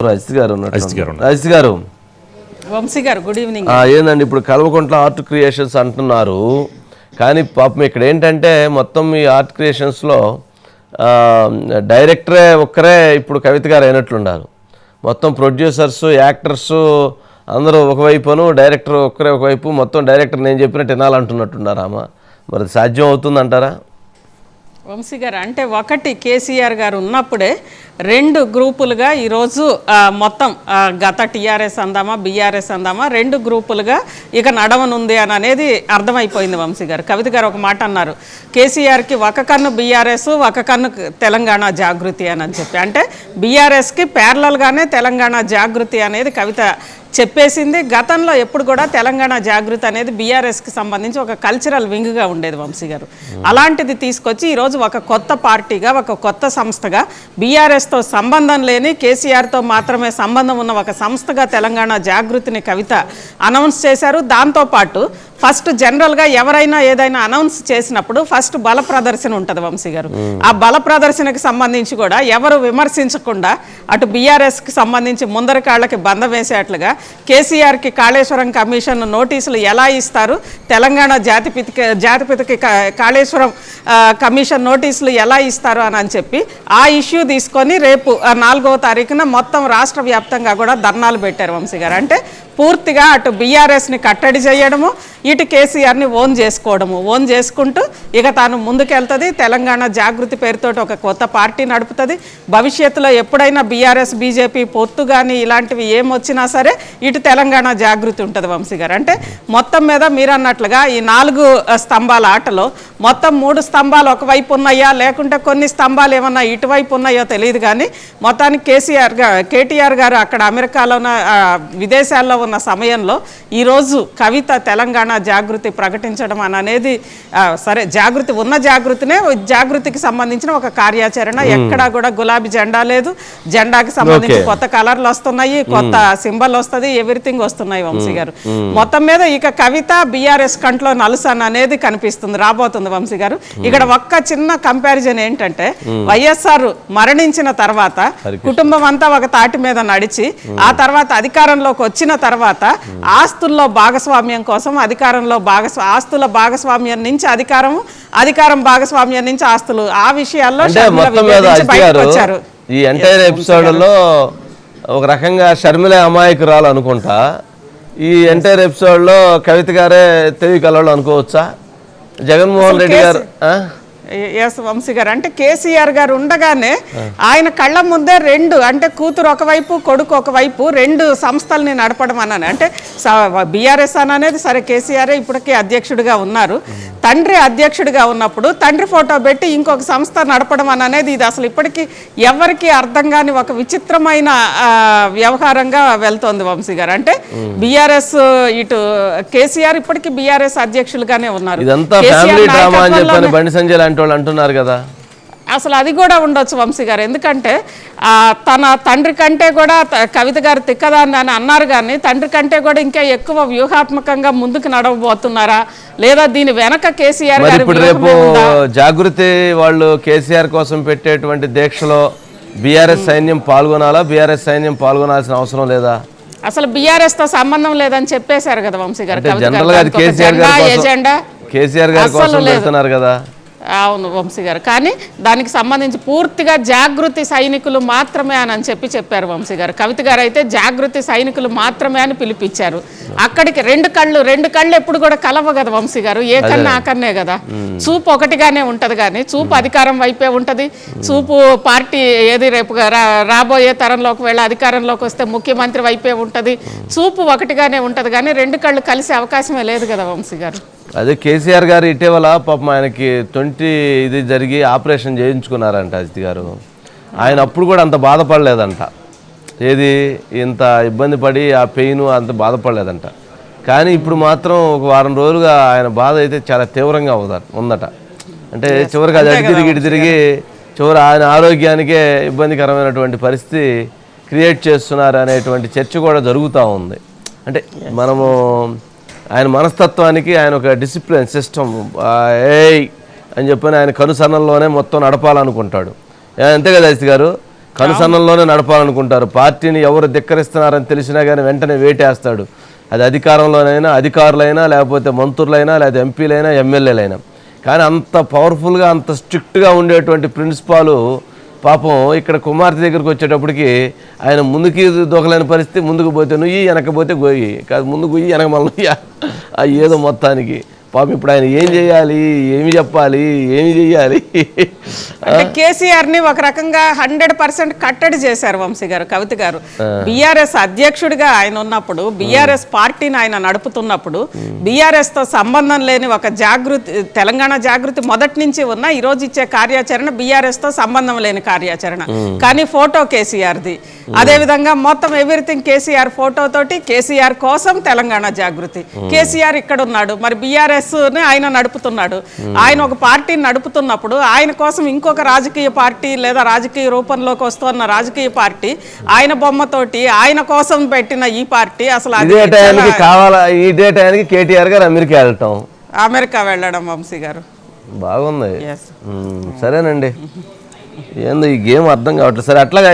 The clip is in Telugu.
అజిత్ గారు ఉన్నట్టు అజిత్ గారు ఉన్నారు. అజిత్ గారు. వంశీ గారు గుడ్ ఈవినింగ్ ఆ, ఏందండి ఇప్పుడు కల్వకుంట్ల ఆర్ట్ క్రియేషన్స్ అంటున్నారు. కానీ పాపం ఇక్కడ ఏంటంటే మొత్తం ఈ ఆర్ట్ క్రియేషన్స్లో ఆ, డైరెక్టరే ఒక్కరే ఇప్పుడు కవిత గారు అయినట్లున్నారు మొత్తం ప్రొడ్యూసర్స్ యాక్టర్స్ అందరూ ఒకవైపును డైరెక్టర్ ఒక్కరే ఒకవైపు మొత్తం డైరెక్టర్ నేను చెప్పినట్టు వినాలంటున్నట్టున్నారు అమ్మ మరి సాధ్యం అవుతుందంటారా? వంశీ గారు అంటే ఒకటి కేసీఆర్ గారు ఉన్నప్పుడే రెండు గ్రూపులుగా ఈరోజు మొత్తం గత టీఆర్ఎస్ అందామా బీఆర్ఎస్ అందామా రెండు గ్రూపులుగా ఇక నడవనుంది అని అనేది అర్థమైపోయింది వంశీ గారు. కవిత గారు ఒక మాట అన్నారు కేసీఆర్కి ఒక కన్ను బీఆర్ఎస్ ఒక కన్ను తెలంగాణ జాగృతి అని అని చెప్పి. అంటే బీఆర్ఎస్కి ప్యారలల్గానే తెలంగాణ జాగృతి అనేది కవిత చెప్పేసింది. గతంలో ఎప్పుడు కూడా తెలంగాణ జాగృతి అనేది బీఆర్ఎస్కి సంబంధించి ఒక కల్చరల్ వింగ్గా ఉండేది వంశీ గారు. అలాంటిది తీసుకొచ్చి ఈరోజు ఒక కొత్త పార్టీగా ఒక కొత్త సంస్థగా బీఆర్ఎస్తో సంబంధం లేని కేసీఆర్తో మాత్రమే సంబంధం ఉన్న ఒక సంస్థగా తెలంగాణ జాగృతిని కవిత అనౌన్స్ చేశారు. దాంతోపాటు ఫస్ట్ జనరల్గా ఎవరైనా ఏదైనా అనౌన్స్ చేసినప్పుడు ఫస్ట్ బల ప్రదర్శన ఉంటుంది వంశీ గారు. ఆ బల ప్రదర్శనకి సంబంధించి కూడా ఎవరు విమర్శించకుండా అటు బీఆర్ఎస్కి సంబంధించి ముందరి కాళ్ళకి బంధం వేసేట్లుగా కేసీఆర్కి కాళేశ్వరం కమిషన్ నోటీసులు ఎలా ఇస్తారు తెలంగాణ జాతిపితికి జాతిపితకి కా- కాళేశ్వరం కమిషన్ నోటీసులు ఎలా ఇస్తారు అని అని చెప్పి ఆ ఇష్యూ తీసుకొని రేపు ఆ, నాలుగవ తారీఖున మొత్తం రాష్ట్ర వ్యాప్తంగా కూడా ధర్నాలు పెట్టారు వంశీ గారు. అంటే పూర్తిగా అటు బీఆర్ఎస్ని కట్టడి చేయడము ఇటు కేసీఆర్ని ఓన్ చేసుకోవడము. ఓన్ చేసుకుంటూ ఇక తాను ముందుకెళ్తుంది. తెలంగాణ జాగృతి పేరుతోటి ఒక కొత్త పార్టీ నడుపుతుంది. భవిష్యత్తులో ఎప్పుడైనా బీఆర్ఎస్ బీజేపీ పొత్తు కానీ ఇలాంటివి ఏమొచ్చినా సరే ఇటు తెలంగాణ జాగృతి ఉంటుంది వంశీ గారు. అంటే మొత్తం మీద మీరు అన్నట్లుగా ఈ నాలుగు స్తంభాల ఆటలో మొత్తం మూడు స్తంభాలు ఒకవైపు ఉన్నాయా? లేకుంటే కొన్ని స్తంభాలు ఏమన్నా ఇటువైపు ఉన్నాయో తెలియదు కానీ మొత్తానికి కేసీఆర్ కేటీఆర్ గారు అక్కడ అమెరికాలో ఉన్న, విదేశాల్లో ఉన్న సమయంలో ఈరోజు కవిత తెలంగాణ జాగృతి ప్రకటించడం అని అనేది సరే జాగృతి ఉన్న జాగృతినే జాగృతికి సంబంధించిన ఒక కార్యాచరణ. ఎక్కడా కూడా గులాబీ జెండా లేదు. జెండాకి సంబంధించి. కొత్త కలర్లు వస్తున్నాయి కొత్త సింబల్ వస్తుంది ఎవ్రీథింగ్ వస్తున్నాయి వంశీ గారు. మొత్తం మీద ఇక కవిత బీఆర్ఎస్ కంట్లో నలుసన్ అనేది కనిపిస్తుంది రాబోతుంది వంశీ గారు. ఇక్కడ ఒక్క చిన్న కంపారిజన్ ఏంటంటే వైఎస్ఆర్ మరణించిన తర్వాత కుటుంబం అంతా ఒక తాటి మీద నడిచి ఆ తర్వాత అధికారంలోకి వచ్చిన తర్వాత ఆస్తుల్లో భాగస్వామ్యం కోసం అధికారంలో భాగస్వా ఆస్తుల భాగస్వామ్యం నుంచి అధికారం అధికారం భాగస్వామ్యం నుంచి ఆస్తులు. ఆ విషయాల్లో వచ్చారు. ఈ ఎంటైర్ ఎపిసోడ్లో ఒక రకంగా షర్మిల అమాయకురాలు అనుకుంటా. ఈ ఎంటైర్ ఎపిసోడ్లో కవిత గారే తెలివి కలవాళ్ళు అనుకోవచ్చా? జగన్మోహన్ రెడ్డి గారు? ఎస్ వంశీ గారు. అంటే కేసీఆర్ గారు ఉండగానే ఆయన కళ్ళ ముందే రెండు అంటే కూతురు ఒకవైపు కొడుకు ఒకవైపు రెండు సంస్థల్ని నడపడం అన్నాను. అంటే బీఆర్ఎస్ అని అనేది సరే కేసీఆర్ ఇప్పటికీ అధ్యక్షుడిగా ఉన్నారు. తండ్రి అధ్యక్షుడిగా ఉన్నప్పుడు తండ్రి ఫోటో పెట్టి ఇంకొక సంస్థ నడపడం అని అనేది ఇది అసలు ఇప్పటికీ ఎవరికి అర్థం కాని ఒక విచిత్రమైన వ్యవహారంగా వెళ్తోంది వంశీ గారు. అంటే బీఆర్ఎస్ ఇటు కేసీఆర్ ఇప్పటికీ బీఆర్ఎస్ అధ్యక్షులుగానే ఉన్నారు. ఇదంతా కేసీఆర్ ఫ్యామిలీ డ్రామా అని చెప్పని నాయకత్వంలోనే- బండి సంజయ్ లాంటి వాళ్ళు అంటున్నారు కదా. అసలు అది కూడా ఉండొచ్చు వంశీ గారు. ఎందుకంటే ఆ, తన తండ్రి కంటే కూడా కవిత గారు తిక్కదాన్ని అని అన్నారు కానీ తండ్రి కంటే కూడా ఇంకా ఎక్కువ వ్యూహాత్మకంగా ముందుకు నడవబోతున్నారా? లేదా దీని వెనక కేసీఆర్ ఇప్పుడు రేపు? జాగృతి వాళ్ళు కేసీఆర్ కోసం పెట్టేటువంటి దీక్షలో బీఆర్ఎస్ సైన్యం పాల్గొనాలా? బీఆర్ఎస్ సైన్యం పాల్గొనాల్సిన అవసరం లేదా? అసలు బీఆర్ఎస్తో సంబంధం లేదని చెప్పేశారు కదా వంశీ గారు. కేసీఆర్ గారి కోసం ఎజెండా కేసీఆర్ గారి అస్సలు కోసం లేదు. పెడుతున్నారు కదా. అవును వంశీ గారు. కానీ దానికి సంబంధించి పూర్తిగా జాగృతి సైనికులు మాత్రమే అని అని చెప్పి చెప్పారు వంశీ గారు. కవిత గారు అయితే జాగృతి సైనికులు మాత్రమే అని పిలిపించారు. అక్కడికి రెండు కళ్ళు రెండు కళ్ళు ఎప్పుడు కూడా కలవ కదా వంశీ గారు. ఏ కన్ను ఆ కన్నే కదా. చూపు ఒకటిగానే ఉంటది కానీ చూపు అధికారం వైపే ఉంటది. చూపు పార్టీ ఏది రేపు రాబోయే తరంలోకి వెళ్ళి అధికారంలోకి వస్తే ముఖ్యమంత్రి వైపే ఉంటది. చూపు ఒకటిగానే ఉంటది కానీ రెండు కళ్ళు కలిసే అవకాశమే లేదు కదా వంశీ గారు. అదే కేసీఆర్ గారు ఇటీవల పాపం ఆయనకి ట్వంటీ ఇది జరిగి ఆపరేషన్ చేయించుకున్నారంట అజిత్ గారు. ఆయన అప్పుడు కూడా అంత బాధపడలేదంట. ఏది ఇంత ఇబ్బంది పడి ఆ పెయిన్ అంత బాధపడలేదంట. కానీ ఇప్పుడు మాత్రం ఒక వారం రోజులుగా ఆయన బాధ అయితే చాలా తీవ్రంగా ఉందట ఉందట. అంటే చివరికి అది అటు తిరిగి ఇటు తిరిగి చివరి ఆయన ఆరోగ్యానికే ఇబ్బందికరమైనటువంటి పరిస్థితి క్రియేట్ చేస్తున్నారు అనేటువంటి చర్చ కూడా జరుగుతూ ఉంది. అంటే మనము ఆయన మనస్తత్వానికి ఆయన ఒక డిసిప్లిన్ సిస్టమ్ ఏయ్ అని చెప్పని ఆయన కనుసన్నల్లోనే మొత్తం నడపాలనుకుంటాడు. అంతే కదా అజిత్ గారు? కనుసన్నల్లోనే నడపాలనుకుంటారు. పార్టీని ఎవరు ధిక్కరిస్తున్నారని తెలిసినా కానీ వెంటనే వేటేస్తాడు. అది అధికారంలోనైనా అధికారులైనా లేకపోతే మంత్రులైనా లేదా ఎంపీలైనా ఎమ్మెల్యేలైనా. కానీ అంత పవర్ఫుల్గా అంత స్ట్రిక్ట్గా ఉండేటువంటి ప్రిన్సిపాలు పాపం ఇక్కడ కుమార్తె దగ్గరికి వచ్చేటప్పటికి ఆయన ముందుకి దూకలేని పరిస్థితి ముందుకు పోతే నుయ్యి వెనక గోయి కాదు ముందు గొయ్యి వెనక మళ్ళీ ఆ ఏదో మొత్తానికి. పాపం ఇప్పుడు ఆయన ఏం చేయాలి? ఏమి చెప్పాలి? ఏమి చేయాలి అంటే కేసీఆర్ని ఒక రకంగా హండ్రెడ్ పర్సెంట్ కట్టడి చేశారు వంశీ గారు కవిత గారు. బీఆర్ఎస్ అధ్యక్షుడిగా ఆయన ఉన్నప్పుడు బీఆర్ఎస్ పార్టీని ఆయన నడుపుతున్నప్పుడు బీఆర్ఎస్తో సంబంధం లేని ఒక జాగృతి తెలంగాణ జాగృతి మొదటి నుంచి ఉన్న ఈ రోజు ఇచ్చే కార్యాచరణ బీఆర్ఎస్తో సంబంధం లేని కార్యాచరణ. కానీ ఫోటో కేసీఆర్ది. అదే విధంగా మొత్తం ఎవ్రీథింగ్ కేసీఆర్ ఫోటో తోటి కేసీఆర్ కోసం తెలంగాణ జాగృతి. కేసీఆర్ ఇక్కడ ఉన్నాడు మరి బీఆర్ఎస్ ని ఆయన నడుపుతున్నాడు. ఆయన ఒక పార్టీని నడుపుతున్నప్పుడు ఆయన కోసం ఇంకొక రాజకీయ పార్టీ లేదా రాజకీయ రూపంలోకి వస్తున్న రాజకీయ పార్టీ ఆయన బొమ్మతోటి ఆయన కోసం పెట్టిన ఈ పార్టీ అసలు ఇదే చాలా కావాలా? ఇదే టయానికి కేటీఆర్ గారు అమెరికా వెళ్ళటం. అమెరికా వెళ్ళడం వంశీ గారు. బాగుంది. సరేనండి. ఏందో ఈ గేమ్ అర్థం కావట్లేదు. సరే అట్లాగా